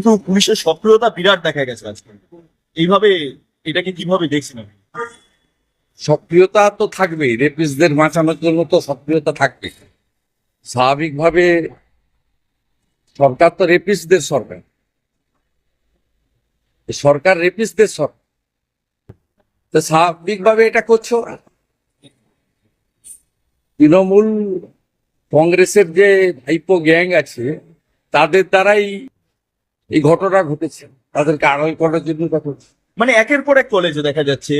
কিন্তু পুলিশের সক্রিয়তা বিরাট দেখা গেছে আজকে। এইভাবে, এটাকে কীভাবে দেখছেন আপনি? সক্রিয়তা তো থাকবেই রেপিসদের বাঁচানোর জন্য তো সক্রিয়তা থাকবে। স্বাভাবিকভাবে সরকার তো রেপিসদের সরকার। সরকার রেপিসদের সরকার। তো স্বাভাবিকভাবে এটা করছ? তৃণমূল কংগ্রেসের যে ভাইপো গ্যাং আছে, তাদের দ্বারাই এই ঘটনা ঘটেছে। তাদেরকে আড়াই করার জন্য করছে মানে একের পর এক কলেজে দেখা যাচ্ছে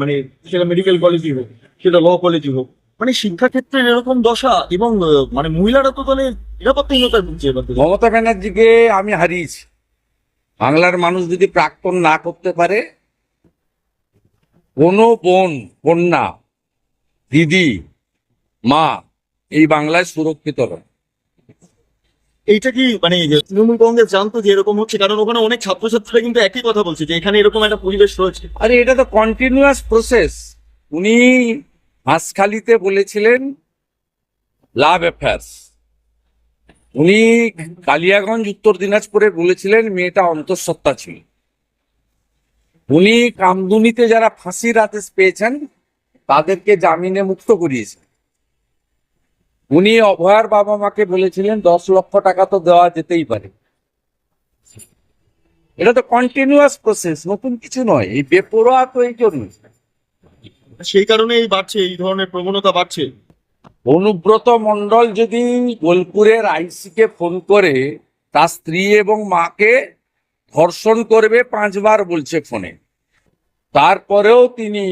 মানে সেটা মেডিকেল কলেজই হোক সেটা ল কলেজই হোক মানে শিক্ষাক্ষেত্রের এরকম দশা এবং মানে মহিলারা তো তাহলে নিরাপত্তাহীনতায় ভুগছে মমতা ব্যানার্জিকে আমি হারিয়েছি। বাংলার মানুষ যদি প্রাক্তন না করতে পারে কোনো বোন কন্যা দিদি মা এই বাংলায় সুরক্ষিত নয়। এইটা কি মানে তৃণমূল কংগ্রেস জানতো যে এরকম হচ্ছে? কারণ ওখানে অনেক ছাত্রছাত্রীরা কিন্তু একই কথা বলছে যে এখানে এরকম একটা পরিবেশ রয়েছে। আরে, এটা তো কন্টিনিউয়াস প্রসেস উনি হাঁসখালিতে বলেছিলেন, লাভ অ্যাফেয়ার্স উনি কালিয়াগঞ্জ, উত্তর দিনাজপুরে বলেছিলেন, মেয়েটা অন্তঃসত্ত্বা ছিল। উনি কামদুনিতে যারা ফাঁসির আদেশ পেয়েছেন, তাদেরকে জামিনে মুক্ত করিয়েছেন। উনি অভয়ার বাবা মাকে বলেছিলেন দশ লক্ষ টাকা তো দেওয়া যেতেই পারে। এটা তো কন্টিনিউয়াস প্রসেস নতুন কিছু নয় এই বেপরোয়া তো এই জন্য সেই কারণেই বাড়ছে এই ধরনের প্রবণতা বাড়ছে। অনুব্রত মণ্ডল যদি বোলপুরের আইসিকে ফোন করে তার স্ত্রী এবং মাকে ধর্ষণ করবে পাঁচবার বলছে ফোনে। তারপরেও তিনি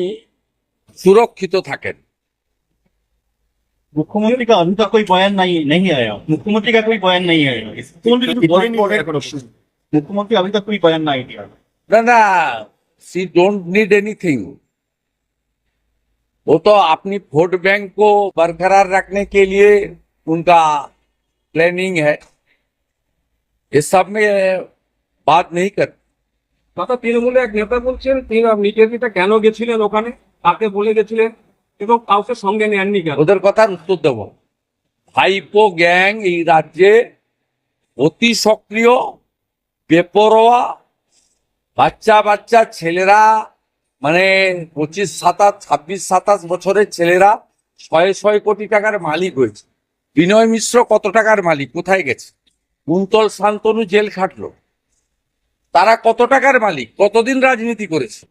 সুরক্ষিত থাকেন। मुख्यमंत्री का अभी तक कोई बयान नहीं नहीं आया मुख्यमंत्री का कोई बयान नहीं आया মুখ্যমন্ত্রী কিছু বলেনি এখনো পর্যন্ত। मुख्यमंत्री अभी तक कोई बयान नहीं दिया ना ना सी डोंट नीड एनीथिंग वो तो अपनी वोट बैंक को बरकरार रखने के लिए उनका प्लानिंग है इस सब में बात नहीं कर দাদা তৃণমূলের এক নেতা বলছেন তিনি নির্যাতিতা কেন গেছিলেন ওখানে কাকে বলে গেছিলেন এবং কাউকে সঙ্গে নেননি কেন? ওদের কথার উত্তর দেব। ভাইপো গ্যাং এই রাজ্যে অতি সক্রিয়, বেপরোয়া, বাচ্চা বাচ্চা ছেলেরা মানে পঁচিশ সাতাশ, ছাব্বিশ সাতাশ বছরের ছেলেরা ছয় ছয় কোটি টাকার মালিক হয়েছে। বিনয় মিশ্র কত টাকার মালিক? কোথায় গেছে? কুন্তল শান্তনু জেল খাটলো। তারা কত টাকার মালিক? কতদিন রাজনীতি করেছে?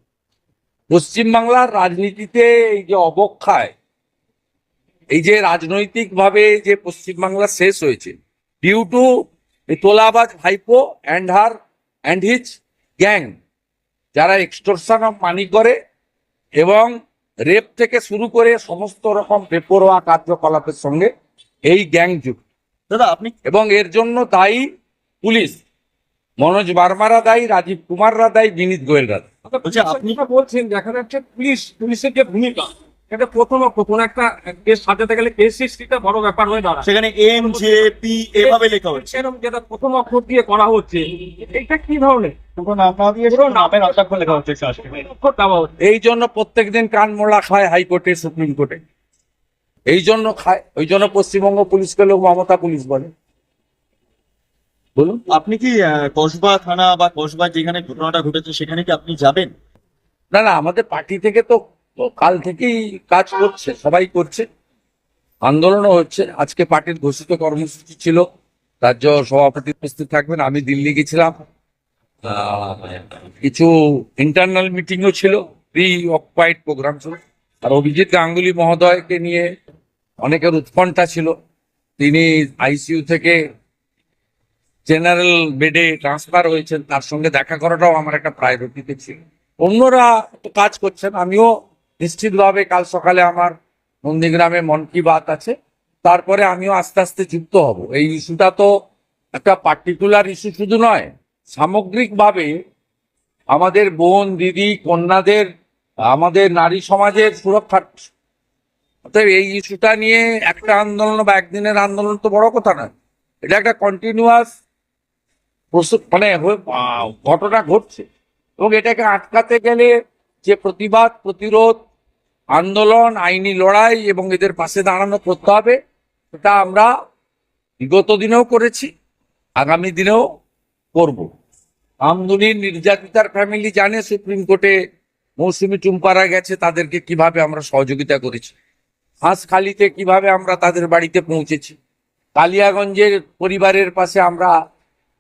পশ্চিমবাংলার রাজনীতিতে এই যে অবক্ষয় এই যে রাজনৈতিকভাবে যে পশ্চিমবাংলা শেষ হয়েছে ডিউ টু তোলাবাজ ভাইপো and her and his gang যারা এক্সটোরশন অফ মানি করে এবং রেপ থেকে শুরু করে সমস্ত রকম বেপরোয়া কার্যকলাপের সঙ্গে এই গ্যাং যুক্ত। দাদা আপনি এবং এর জন্য দায়ী পুলিশ। মনোজ বার্মারা দায়ী রাজীব কুমাররা দায়ী বিনীত গোয়েলরা দায়ী। আচ্ছা, আপনি বলছেন দেখা যাচ্ছে পুলিশ পুলিশের যে ভূমিকা প্রথম একটা সাজাতে গেলে বড় ব্যাপার হয়ে সেখানে লেখা হচ্ছে এরকম যেটা প্রথম দিয়ে করা হচ্ছে এটা কি ধরনের? এই জন্য প্রত্যেকদিন কান মোড়া খায় হাইকোর্টে সুপ্রিম কোর্টে। এই জন্য খায় ওই জন্য পশ্চিমবঙ্গ পুলিশকে লোক মমতা পুলিশ বলে। বলুন। আপনি কি কসবা থানা বা কসবা যেখানে ঘটনাটা ঘটেছে সেখানে কি আপনি যাবেন? না না আমাদের পার্টি থেকে তো কাল থেকেই কাজ করছে সবাই করছে। আন্দোলনও হচ্ছে। আজকে পার্টির ঘোষিত কর্মসূচি ছিল। রাজ্য সভাপতি উপস্থিত থাকবেন আমি দিল্লি গেছিলাম। কিছু ইন্টারনাল মিটিংও ছিল প্রি অকুপাইড প্রোগ্রাম ছিল। আর অভিজিৎ গাঙ্গুলি মহোদয়কে নিয়ে অনেকের উৎকণ্ঠা ছিল। তিনি আইসিইউ থেকে জেনারেল বেডে ট্রান্সফার হয়েছেন, তার সঙ্গে দেখা করাটাও আমার একটা প্রায়োরিটিতে ছিল। অন্যরা কাজ করছেন, আমিও নিশ্চিতভাবে কাল সকালে আমার নন্দীগ্রামে মন কি বাত আছে। তারপরে আমিও আস্তে আস্তে যুক্ত হব। এই ইস্যুটা তো একটা পার্টিকুলার ইস্যু শুধু নয়, সামগ্রিকভাবে আমাদের বোন, দিদি, কন্যাদের, আমাদের নারী সমাজের সুরক্ষার অতএব এই ইস্যুটা নিয়ে একটা আন্দোলন বা একদিনের আন্দোলন তো বড় কথা নয়। এটা একটা কন্টিনিউয়াস মানে হয়ে- আহ, ঘটনা ঘটছে। এবং এটাকে আটকাতে গেলে যে প্রতিবাদ প্রতিরোধ আন্দোলন আইনি লড়াই এবং এদের পাশে দাঁড়ানো করতে হবে সেটা আমরা বিগত দিনেও করেছি আগামী দিনেও করব। আমদুনির নির্যাতিতার ফ্যামিলি জানে সুপ্রিম কোর্টে মৌসুমি টুম্পারা গেছে তাদেরকে কীভাবে আমরা সহযোগিতা করেছি। হাঁসখালিতে কীভাবে আমরা তাদের বাড়িতে পৌঁছেছি। কালিয়াগঞ্জের পরিবারের পাশে আমরা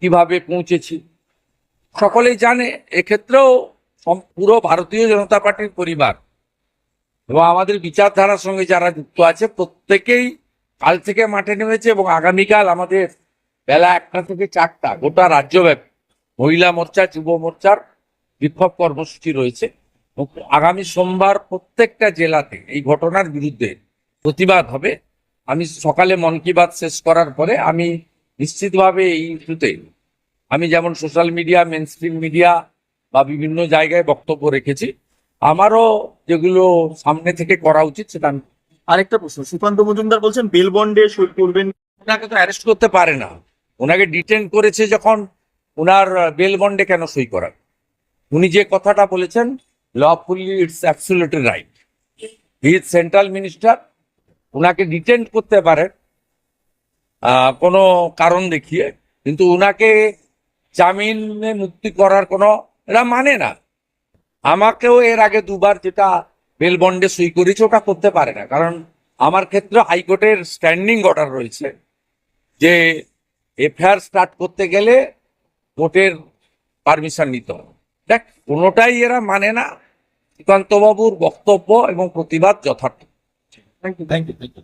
কীভাবে পৌঁছেছি? সকলেই জানে, এক্ষেত্রেও পুরো ভারতীয় জনতা পার্টির পরিবার এবং আমাদের বিচারধারার সঙ্গে যারা যুক্ত আছে, প্রত্যেকেই কাল থেকে মাঠে নেমেছে এবং আগামীকাল আমাদের বেলা একটা থেকে চারটা গোটা রাজ্যব্যাপী মহিলা মোর্চা, যুব মোর্চার বিক্ষোভ কর্মসূচি রয়েছে। আগামী সোমবার প্রত্যেকটা জেলাতে এই ঘটনার বিরুদ্ধে প্রতিবাদ হবে। আমি সকালে মন কি বাত শেষ করার পরে আমি নিশ্চিতভাবে এই ইস্যুতে আমি যেমন social media mainstream media বা বিভিন্ন জায়গায় বক্তব্য রেখেছি আমারও যেগুলো সামনে থেকে করা উচিত সেটা আমি আরেকটা প্রশ্ন সুকান্ত মজুমদার বলছেন বেল বন্ডে সই করবেন। ওনাকে তো অ্যারেস্ট করতে পারে না। ওনাকে ডিটেন করেছে যখন ওনার বেল বন্ডে কেন সই করার? উনি যে কথাটা বলেছেন lawfully it's absolutely right he is central minister ওনাকে ডিটেন করতে পারে আহ, কোনো কারণ দেখিয়ে, কিন্তু ওনাকে জামিনে মুক্তি করার কোনো, এরা মানে না। আমাকেও এর আগে দুবার যেটা বেল বন্ডে সই করেছে, ওটা করতে পারে না। কারণ আমার ক্ষেত্রে হাইকোর্টের স্ট্যান্ডিং অর্ডার রয়েছে যে এফআইআর স্টার্ট করতে গেলে কোর্টের পারমিশন নিতে হবে। দেখ, কোনোটাই এরা মানে না। শ্রীকান্তবাবুর বক্তব্য এবং প্রতিবাদ যথার্থ। Thank you thank you thank you